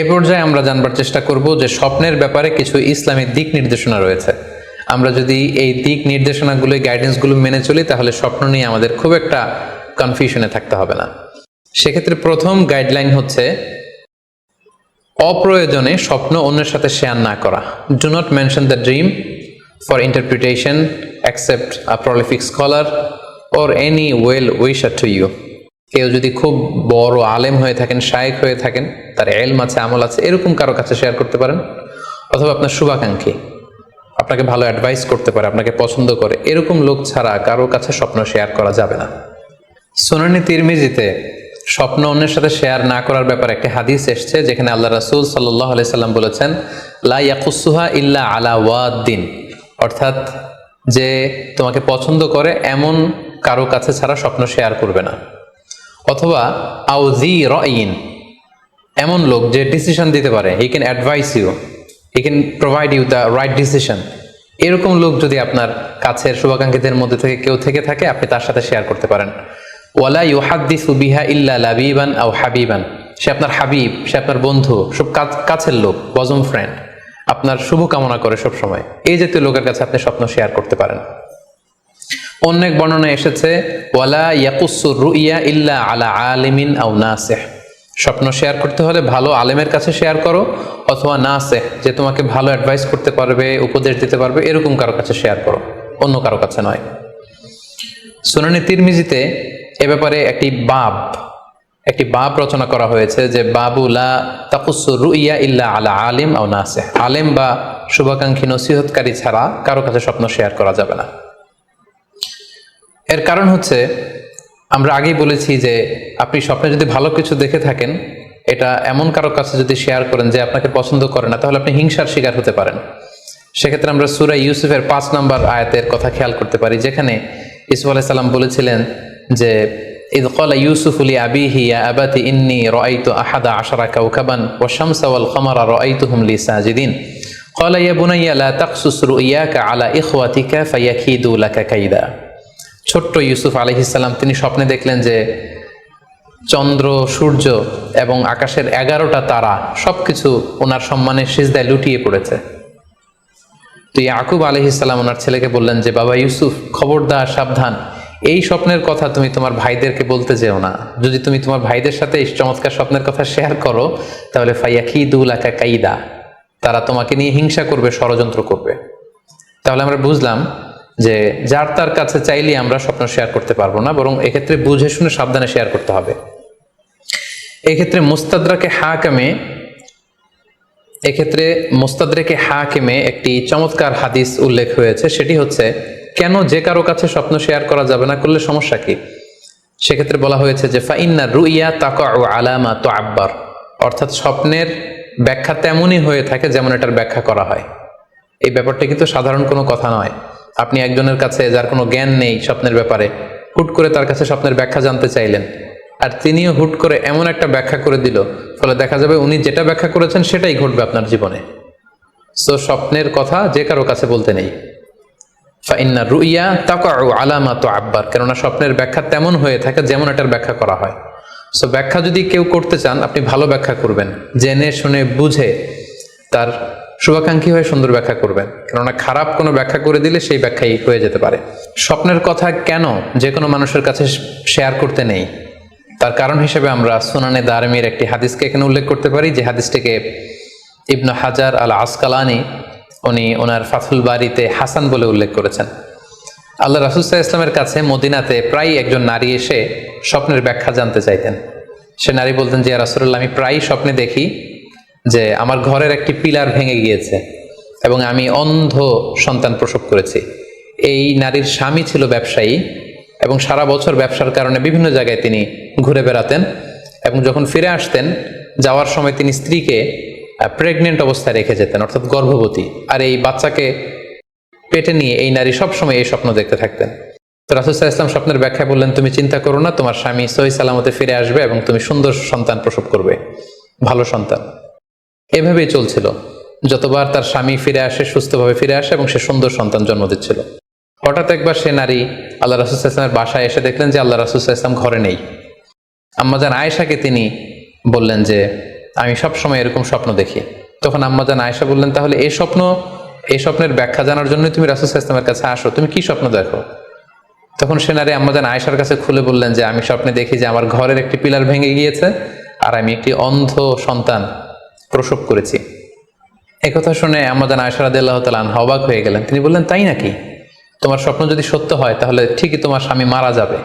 এ পর্যায়ে আমরা জানবার চেষ্টা করব যে স্বপ্নের ব্যাপারে কিছু ইসলামিক দিক নির্দেশনা রয়েছে। আমরা যদি এই দিক নির্দেশনাগুলো গাইডেন্সগুলো মেনে চলি, তাহলে স্বপ্ন নিয়ে আমাদের খুব একটা কনফিউশনে থাকতে হবে না। সেক্ষেত্রে প্রথম গাইডলাইন হচ্ছে, অপ্রয়োজনে স্বপ্ন অন্যের সাথে শেয়ার না করা। Do not mention the dream for interpretation accept a prolific scholar or any well wisher to you কেউ যদি খুব বড় আলেম হয়ে থাকেন, শায়েক হয়ে থাকেন, তার এলম আছে, আমল আছে, এরকম কারও কাছে শেয়ার করতে পারেন? অথবা আপনার শুভাকাঙ্ক্ষী, আপনাকে ভালো অ্যাডভাইস করতে পারে, আপনাকে পছন্দ করে, এরকম লোক ছাড়া কারও কাছে স্বপ্ন শেয়ার করা যাবে না। সোনানি তিরমিজিতে স্বপ্ন অন্যের সাথে শেয়ার না করার ব্যাপারে একটি হাদিস এসছে, যেখানে আল্লাহ রাসুল সাল্লাহ আলি সাল্লাম বলেছেন, লা ইয়াকুসুহা ইল্লা আলা ওয়াদ্দিন। অর্থাৎ যে তোমাকে পছন্দ করে, এমন কারও কাছে ছাড়া স্বপ্ন শেয়ার করবে না। অথবা আউজি রইন। এমন লোক যে ডিসিশন দিতে পারে। He can advise you he can provide you the right decision এরকম লোক যদি আপনার কাছের শুভাকাঙ্ক্ষীদের মধ্যে থেকে কেউ থেকে থাকে, আপনি তার সাথে শেয়ার করতে পারেন। ওয়ালা ইউহাদ্দিসু বিহা ইল্লা লাবিবান আও হাবিবান। সে আপনার হাবিব, সে আপনার বন্ধু, সব কাছ- কাছের লোক বজম ফ্রেন্ড আপনার শুভ কামনা করে সব সময় এই জাতীয় লোকের কাছে আপনি স্বপ্ন শেয়ার করতে পারেন। অন্য এক বর্ণনায় এসেছে, ওয়ালা ইয়াকুসুর রুইয়া ইল্লা আলা আলিমিন আও নাসেহ। স্বপ্ন শেয়ার করতে হলে ভালো আলেমের কাছে শেয়ার করো, অথবা নাসেহ, যে তোমাকে ভালো অ্যাডভাইস করতে পারবে, উপদেশ দিতে পারবে, এরকম কারও কাছে শেয়ার করো, অন্য কারও কাছে নয়। সুনানি তিরমিজিতে এ ব্যাপারে একটি বাব একটি বাব রচনা করা হয়েছে যে বাবুলা তাকুসু রুইয়া ইল্লা আলা আলিম আও নাসেহ। আলেম বা শুভাকাঙ্ক্ষী নসিহতকারী ছাড়া কারও কাছে স্বপ্ন শেয়ার করা যাবে না। এর কারণ হচ্ছে, আমরা আগেই বলেছি যে আপনি স্বপ্নে যদি ভালো কিছু দেখে থাকেন, এটা এমন কারও কাছে যদি শেয়ার করেন যে আপনাকে পছন্দ করে না, তাহলে আপনি হিংসার শিকার হতে পারেন। সেক্ষেত্রে আমরা সুরা ইউসুফের পাঁচ নম্বর আয়াতের কথা খেয়াল করতে পারি, যেখানে ইসুফ আলাহ সাল্লাম বলেছিলেন যে, ইদ কলা ইউসুফ উলি আবিহি আবাতি ইন্নি রআইতু আহাদা আশারা কাউকাবান ও শামসাওয়াল খমারা রআইতু হুমলি সাজিদিন। কলা ইয়া বুনাইয়া, লা তাকসুস আলা ইখওয়াতিকা ফাইয়াকিদু লাকা কাইদা। ছোট্ট ইউসুফ আলহিসাল্লাম তিনি স্বপ্নে দেখলেন যে চন্দ্র, সূর্য এবং আকাশের এগারোটা তারা সবকিছু ওনার সম্মানে সিজদায় লুটিয়ে পড়েছে। তো ইয়াকুব আলহিসাল্লাম ওনার ছেলেকে বললেন যে, বাবা ইউসুফ, খবরদার, সাবধান। এই স্বপ্নের কথা তুমি তোমার ভাইদেরকে বলতে যেও না। যদি তুমি তোমার ভাইদের সাথে এই চমৎকার স্বপ্নের কথা শেয়ার করো, তাহলে ফাইয়া কি দুলাকা কাইদা। তারা তোমাকে নিয়ে হিংসা করবে, ষড়যন্ত্র করবে। তাহলে আমরা বুঝলাম যে যার তার কাছে চাইলে আমরা স্বপ্ন শেয়ার করতে পারব না, বরং এক্ষেত্রে বুঝে শুনে সাবধানে শেয়ার করতে হবে। এক্ষেত্রে মুস্তাদরাকে হাকামে, এক্ষেত্রে মুস্তাদরেকে হাকিমে একটি চমৎকার হাদিস উল্লেখ হয়েছে, সেটি হচ্ছে, কেন যে কারও কাছে স্বপ্ন শেয়ার করা যাবে না করলে সমস্যা কি? সেক্ষেত্রে বলা হয়েছে যে, ফাইন্না রুইয়া তাকা আলামা তো আব্বার অর্থাৎ স্বপ্নের ব্যাখ্যা তেমনই হয়ে থাকে যেমন এটার ব্যাখ্যা করা হয়। এই ব্যাপারটা কিন্তু সাধারণ কোনো কথা নয়। আপনি একজনের কাছে যার কোনো জ্ঞান নেই স্বপ্নের ব্যাপারে, হুট করে তার কাছে স্বপ্নের ব্যাখ্যা জানতে চাইলেন। আর তিনিও হুট করে এমন একটা ব্যাখ্যা করে দিল, ফলে দেখা যাবে উনি যেটা ব্যাখ্যা করেছেন সেটাই ঘটবে আপনার জীবনে। সো স্বপ্নের কথা যে কারও কাছে বলতে নেই। ফাইন্না রুইয়া তাকাউ আলামা তো আব্বার কেননা স্বপ্নের ব্যাখ্যা তেমন হয়ে থাকে যেমন এটার ব্যাখ্যা করা হয়। সো ব্যাখ্যা যদি কেউ করতে চান, আপনি ভালো ব্যাখ্যা করবেন। জেনে শুনে বুঝে তার শুভাকাঙ্ক্ষী হয়ে সুন্দর ব্যাখ্যা করবেন। কেননা খারাপ কোনো ব্যাখ্যা করে দিলে সেই ব্যাখ্যাই হয়ে যেতে পারে। স্বপ্নের কথা কেন যে কোনো মানুষের কাছে শেয়ার করতে নেই? তার কারণ হিসেবে আমরা সুনানে দারমির একটি হাদিসকে এখানে উল্লেখ করতে পারি, যে হাদিসটিকে ইবনু হাজার আল আসকালানি উনি ওনার ফাথুল বাড়িতে হাসান বলে উল্লেখ করেছেন। আল্লাহ রাসুসাহ ইসলামের কাছে মদিনাতে প্রায় একজন নারী এসে স্বপ্নের ব্যাখ্যা জানতে চাইতেন। সে নারী বলতেন যে রাসুল্লাহ আমি প্রায় স্বপ্নে দেখি যে আমার ঘরের একটি পিলার ভেঙে গিয়েছে এবং আমি অন্ধ সন্তান প্রসব করেছি। এই নারীর স্বামী ছিল ব্যবসায়ী এবং সারা বছর ব্যবসার কারণে বিভিন্ন জায়গায় তিনি ঘুরে বেড়াতেন এবং যখন ফিরে আসতেন, যাওয়ার সময় তিনি স্ত্রীকে প্রেগনেন্ট অবস্থায় রেখে যেতেন, অর্থাৎ গর্ভবতী। আর এই বাচ্চাকে পেটে নিয়ে এই নারী সবসময় এই স্বপ্ন দেখতে থাকতেন। তো রাসুসাহ ইসলাম স্বপ্নের ব্যাখ্যা বললেন, তুমি চিন্তা করো না, তোমার স্বামী সহি সালামতে ফিরে আসবে এবং তুমি সুন্দর সন্তান প্রসব করবে, ভালো সন্তান। এভাবেই চলছিল। যতবার তার স্বামী ফিরে আসে, সুস্থভাবে ফিরে আসে এবং সে সুন্দর সন্তান জন্ম দিচ্ছিল। হঠাৎ একবার সে নারী আল্লাহ রাসুসাহ ইসলামের বাসায় এসে দেখলেন যে আল্লাহ রাসুসাহ ইসলাম ঘরে নেই। আম্মাজান আয়েশাকে তিনি বললেন যে, আমি সব সময় এরকম স্বপ্ন দেখি। তখন আম্মাজান আয়েশা বললেন, তাহলে এই স্বপ্ন, এই স্বপ্নের ব্যাখ্যা জানার জন্য তুমি রাসুল ইসলামের কাছে আসো। তুমি কি স্বপ্ন দেখো? তখন সে নারী আম্মাজান আয়েশার কাছে খুলে বললেন যে, আমি স্বপ্নে দেখি যে আমার ঘরের একটি পিলার ভেঙে গিয়েছে আর আমি একটি অন্ধ সন্তান প্রসব করেছি। একথা শুনে আমাদের আয়সারাদ আল্লাহ তালান অবাক হয়ে গেলেন। তিনি বললেন, তাই নাকি? তোমার স্বপ্ন যদি সত্য হয়, তাহলে ঠিকই তোমার স্বামী মারা যাবে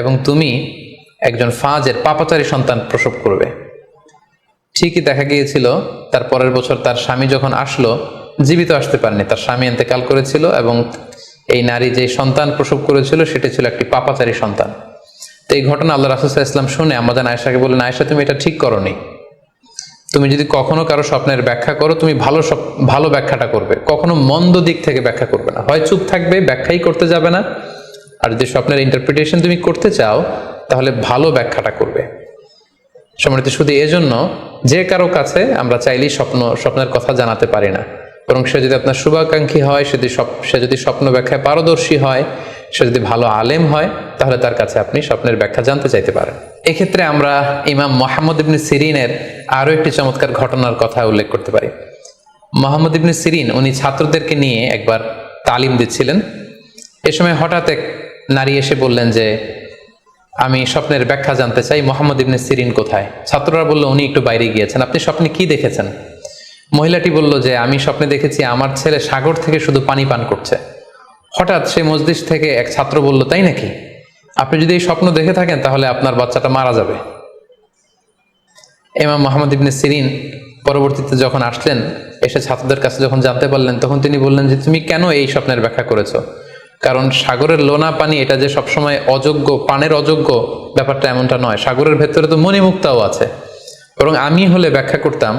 এবং তুমি একজন ফাজের পাপাচারী সন্তান প্রসব করবে। ঠিকই দেখা গিয়েছিল, তার পরের বছর তার স্বামী যখন আসলো, জীবিত আসতে পারেনি। তার স্বামী এতেকাল করেছিল এবং এই নারী যে সন্তান প্রসব করেছিল, সেটি ছিল একটি পাপাচারী সন্তান। তো এই ঘটনা আল্লাহ রাসুসাহ ইসলাম শুনে আমাদের আয়সাকে বললেন আয়সা তুমি এটা ঠিক করনি। তুমি যদি কখনো কারও স্বপ্নের ব্যাখ্যা করো, তুমি ভালো ভালো ব্যাখ্যাটা করবে। কখনো মন্দ দিক থেকে ব্যাখ্যা করবে না। হয় চুপ থাকবে, ব্যাখ্যাই করতে যাবে না। আর যদি স্বপ্নের ইন্টারপ্রিটেশন তুমি করতে চাও, তাহলে ভালো ব্যাখ্যাটা করবে। সম্মানিত শুধু এজন্য যে কারও কাছে আমরা চাইলেই স্বপ্ন, স্বপ্নের কথা জানাতে পারি না। বরং সে যদি আপনার শুভাকাঙ্ক্ষী হয়, সে যদি সে যদি স্বপ্ন ব্যাখ্যায় পারদর্শী হয় সে যদি ভালো আলেম হয়, তাহলে তার কাছে আপনি স্বপ্নের ব্যাখ্যা জানতে চাইতে পারেন। এক্ষেত্রে আমরা ইমাম মোহাম্মদ ইবনে সিরিনের আরও একটি চমৎকার ঘটনার কথা উল্লেখ করতে পারি। মোহাম্মদ ইবনে সিরিন, উনি ছাত্রদেরকে নিয়ে একবার তালিম দিচ্ছিলেন। এ সময় হঠাৎ এক নারী এসে বললেন যে, আমি স্বপ্নের ব্যাখ্যা জানতে চাই, মোহাম্মদ ইবনে সিরিন কোথায়? ছাত্ররা বলল, উনি একটু বাইরে গিয়েছেন। আপনি স্বপ্নে কি দেখেছেন? মহিলাটি বলল যে, আমি স্বপ্নে দেখেছি, আমার ছেলে সাগর থেকে শুধু পানি পান করছে। হঠাৎ সে মসজিদ থেকে এক ছাত্র বলল, তাই নাকি? আপনি যদি এই স্বপ্ন দেখে থাকেন, তাহলে আপনার বাচ্চাটা মারা যাবে। ইমাম মোহাম্মদ ইবনে সিরিন পরবর্তীতে যখন আসলেন, এসে ছাত্রদের কাছে যখন জানতে পারলেন, তখন তিনি বললেন যে, তুমি কেন এই স্বপ্নের ব্যাখ্যা করেছ? কারণ সাগরের লোনা পানি, এটা যে সবসময় অযোগ্য, পানের অযোগ্য ব্যাপারটা এমনটা নয়। সাগরের ভেতরে তো মণিমুক্তাও আছে। বরং আমি হলে ব্যাখ্যা করতাম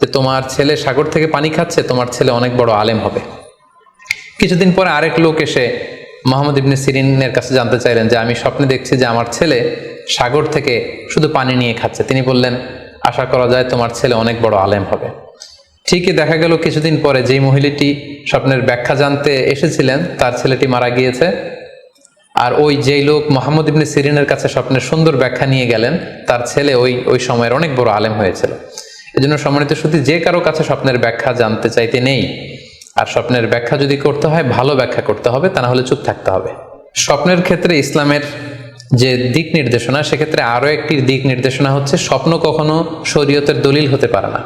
যে, তোমার ছেলে সাগর থেকে পানি খাচ্ছে, তোমার ছেলে অনেক বড় আলেম হবে। কিছুদিন পরে আরেক লোক এসে মোহাম্মদ ইবনে সিরিনের কাছে জানতে চাইলেন যে, আমি স্বপ্নে দেখছি যে আমার ছেলে সাগর থেকে শুধু পানি নিয়ে খাচ্ছে। তিনি বললেন, আশা করা যায় তোমার ছেলে অনেক বড় আলেম হবে। ঠিকই দেখা গেল কিছুদিন পরে যেই মহিলাটি স্বপ্নের ব্যাখ্যা জানতে এসেছিলেন, তার ছেলেটি মারা গিয়েছে। আর ওই যেই লোক মোহাম্মদ ইবনে সিরিনের কাছে স্বপ্নের সুন্দর ব্যাখ্যা নিয়ে গেলেন, তার ছেলে ওই ওই সময়ের অনেক বড় আলেম হয়েছিল। এজন্য সম্মানিত শুধু যে কারও কাছে স্বপ্নের ব্যাখ্যা জানতে চাইতে নেই আর স্বপ্নের ব্যাখ্যা যদি করতে হয়, ভালো ব্যাখ্যা করতে হবে, তা না হলে চুপ থাকতে হবে। স্বপ্নের ক্ষেত্রে ইসলামের যে দিক নির্দেশনা, সেক্ষেত্রে আরও একটি দিক নির্দেশনা হচ্ছে, স্বপ্ন কখনো শরীয়তের দলিল হতে পারে না।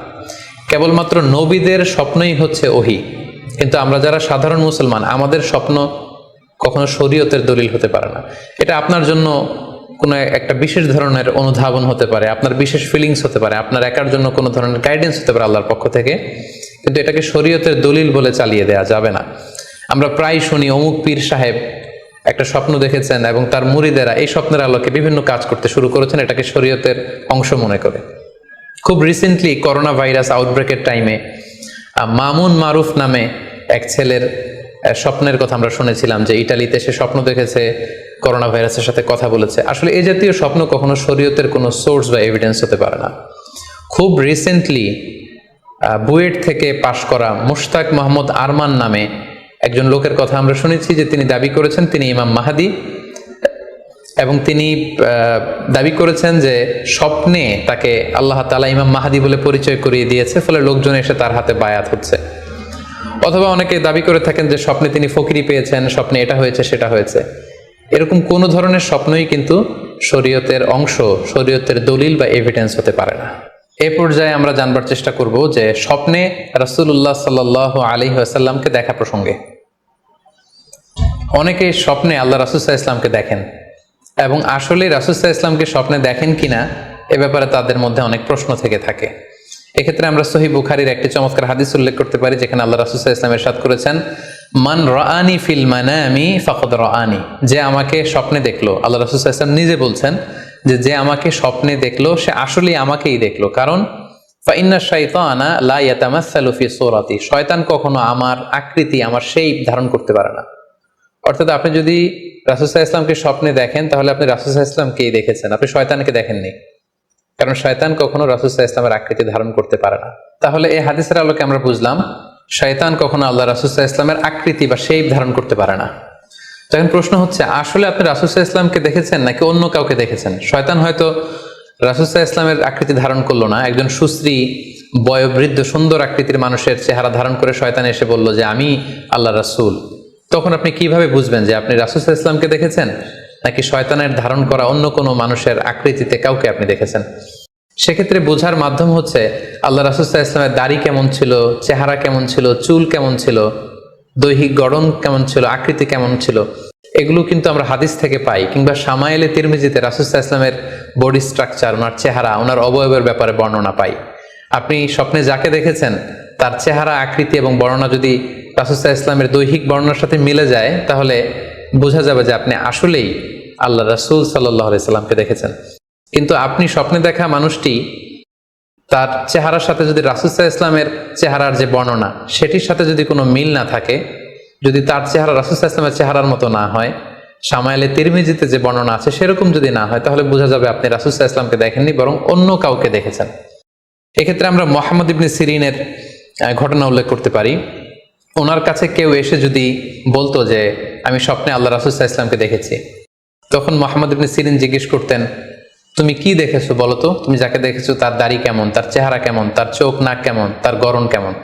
কেবলমাত্র নবীদের স্বপ্নই হচ্ছে ওহি। কিন্তু আমরা যারা সাধারণ মুসলমান, আমাদের স্বপ্ন কখনো শরীয়তের দলিল হতে পারে না। এটা আপনার জন্য কোনো একটা বিশেষ ধরনের অনুধাবন হতে পারে, আপনার বিশেষ ফিলিংস হতে পারে, আপনার একার জন্য কোনো ধরনের গাইডেন্স হতে পারে আল্লাহর পক্ষ থেকে। কিন্তু এটাকে শরীয়তের দলিল বলে চালিয়ে দেয়া যাবে না। আমরা প্রায় শুনি অমুক পীর সাহেব একটা স্বপ্ন দেখেছেন এবং তার মুরিদেরা এই স্বপ্নের আলোকে বিভিন্ন কাজ করতে শুরু করেছেন, এটাকে শরীয়তের অংশ মনে করে। খুব রিসেন্টলি করোনা ভাইরাস আউটব্রেকের টাইমে মামুন মারুফ নামে এক ছেলের স্বপ্নের কথা আমরা শুনেছিলাম যে ইটালিতে সে স্বপ্ন দেখেছে করোনা ভাইরাসের সাথে কথা বলেছে। আসলে এই জাতীয় স্বপ্ন কখনো শরীয়তের কোনো সোর্স বা এভিডেন্স হতে পারে না। খুব রিসেন্টলি বুয়েট থেকে পাশ করা মুশতাক মোহাম্মদ আরমান নামে একজন লোকের কথা আমরা শুনেছি যে তিনি দাবি করেছেন, তিনি ইমাম মাহাদি, এবং তিনি দাবি করেছেন যে স্বপ্নে তাকে আল্লাহ তালা ইমাম মাহাদি বলে পরিচয় করিয়ে দিয়েছে, ফলে লোকজন এসে তার হাতে বায়াত হচ্ছে। অথবা অনেকে দাবি করে থাকেন যে স্বপ্নে তিনি ফকিরি পেয়েছেন, স্বপ্নে এটা হয়েছে, সেটা হয়েছে। এরকম কোনো ধরনের স্বপ্নই কিন্তু শরীয়তের অংশ, শরীয়তের দলিল বা এভিডেন্স হতে পারে না। এ পর্যায়ে আমরা জানবার চেষ্টা করব যে স্বপ্নে রাসুল্লাহ সাল্লাহ আলী আসাল্লামকে দেখা প্রসঙ্গে। অনেকে স্বপ্নে আল্লাহ রাসুসাহ ইসলামকে দেখেন এবং আসলে রাসুসাহ ইসলামকে স্বপ্নে দেখেন কিনা, এ ব্যাপারে তাদের মধ্যে অনেক প্রশ্ন থেকে থাকে। এক্ষেত্রে আমরা সহি বুখারির একটি চমৎকার হাদিস উল্লেখ করতে পারি যেখানে আল্লাহ রাসুসাহ ইসলাম এরশাদ করেছেন, মান রানি ফিল মানামি ফাকদ রানি যে আমাকে স্বপ্নে দেখল। আল্লাহ রাসুসাহ ইসলাম নিজে বলছেন যে যে আমাকে স্বপ্নে দেখল, সে আসলেই আমাকেই দেখল। কারণ, ফাইন্না শাইতানা লা ইয়াতামাসসালু ফি সূরাতি, শয়তান কখনো আমার আকৃতি, আমার সেই ধারণ করতে পারে না। অর্থাৎ আপনি যদি রাসুসাহ ইসলামকে স্বপ্নে দেখেন, তাহলে আপনি রাসুসাহ ইসলামকেই দেখেছেন। আপনি শয়তানকে দেখেননি। কারণ শয়তান কখনো রাসুসাহ ইসলামের আকৃতি ধারণ করতে পারে না। তাহলে এই হাদিসের আলোকে আমরা বুঝলাম, শয়তান কখনো আল্লাহ রাসুসাহ ইসলামের আকৃতি বা শেপ ধারণ করতে পারে না। তখন প্রশ্ন হচ্ছে, আসলে আপনি রাসুসাহ ইসলামকে দেখেছেন নাকি অন্য কাউকে দেখেছেন? শয়তান হয়তো রাসুসাহ ইসলামের আকৃতি ধারণ করল না। একজন সুশ্রী, বয়োবৃদ্ধ, সুন্দর আকৃতির মানুষের চেহারা ধারণ করে শয়তান এসে বলল যে, আমি আল্লাহ রাসুল। তখন আপনি কীভাবে বুঝবেন যে, আপনি রাসুসাহ ইসলামকে দেখেছেন নাকি শয়তানের ধারণ করা অন্য কোনো মানুষের আকৃতিতে কাউকে আপনি দেখেছেন? সেক্ষেত্রে বোঝার মাধ্যম হচ্ছে, আল্লাহ রাসুসাহ ইসলামের দাড়ি কেমন ছিল, চেহারা কেমন ছিল, চুল কেমন ছিল? দৈহিক গড়ন কেমন ছিল, আকৃতি কেমন ছিল, এগুলো কিন্তু আমরা হাদিস থেকে পাই। কিংবা সামাইলে তিরমিজিতে রাসুসাহ ইসলামের বডি স্ট্রাকচার ওনার চেহারা, ওনার অবয়বের ব্যাপারে বর্ণনা পাই। আপনি স্বপ্নে যাকে দেখেছেন, তার চেহারা, আকৃতি এবং বর্ণনা যদি রাসুসাহ ইসলামের দৈহিক বর্ণনার সাথে মিলে যায়, তাহলে বোঝা যাবে যে আপনি আসলেই আল্লাহ রাসুল সাল্লাহ সাল্লামকে দেখেছেন। কিন্তু আপনি স্বপ্নে দেখা মানুষটি তার চেহারার সাথে যদি রাসুসাহ ইসলামের চেহারার যে বর্ণনা, সেটির সাথে যদি কোনো মিল না থাকে, যদি তার চেহারা রাসুসাহ ইসলামের চেহারার মতো না হয় সামাইলে তিরমিজিতে যে বর্ণনা আছে সেরকম যদি না হয়, তাহলে বোঝা যাবে আপনি রাসুসাহ ইসলামকে দেখেননি, বরং অন্য কাউকে দেখেছেন। এক্ষেত্রে আমরা মোহাম্মদ ইবনে সিরিনের ঘটনা উল্লেখ করতে পারি। ওনার কাছে কেউ এসে যদি বলতো যে, আমি স্বপ্নে আল্লাহ রাসুসাহ ইসলামকে দেখেছি। তখন মোহাম্মদ ইবনে সিরিন জিজ্ঞেস করতেন তুমি কি দেখেছ বলো তো? তুমি যাকে দেখেছ, তার দাড়ি কেমন? তার চেহারা কেমন? তার চোখ নাক কেমন? তার গরণ কেমন?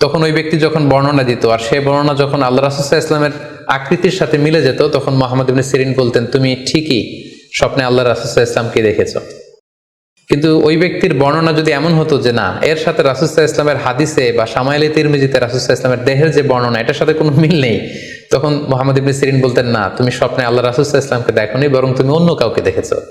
তখন ওই ব্যক্তি যখন বর্ণনা দিত, আর সেই বর্ণনা যখন আল্লাহ রাসুসাহ ইসলামের আকৃতির সাথে মিলে যেত, তখন মোহাম্মদ ইবনে সিরিন বলতেন, তুমি ঠিকই স্বপ্নে আল্লাহ রাসুসাহ ইসলামকে দেখেছ। কিন্তু ওই ব্যক্তির বর্ণনা যদি এমন হতো যে না, এর সাথে রাসুসাহ ইসলামের হাদিসে বা সামাইলে তিরমিজিতে রাসুসাহ ইসলামের দেহের যে বর্ণনা, এটার সাথে কোনো মিল নেই। তখন মোহাম্মদ ইবনে সিরিন বলতেন, না, তুমি স্বপ্নে আল্লাহ রাসুসাহ ইসলামকে দেখোনি, বরং তুমি অন্য কাউকে দেখেছ।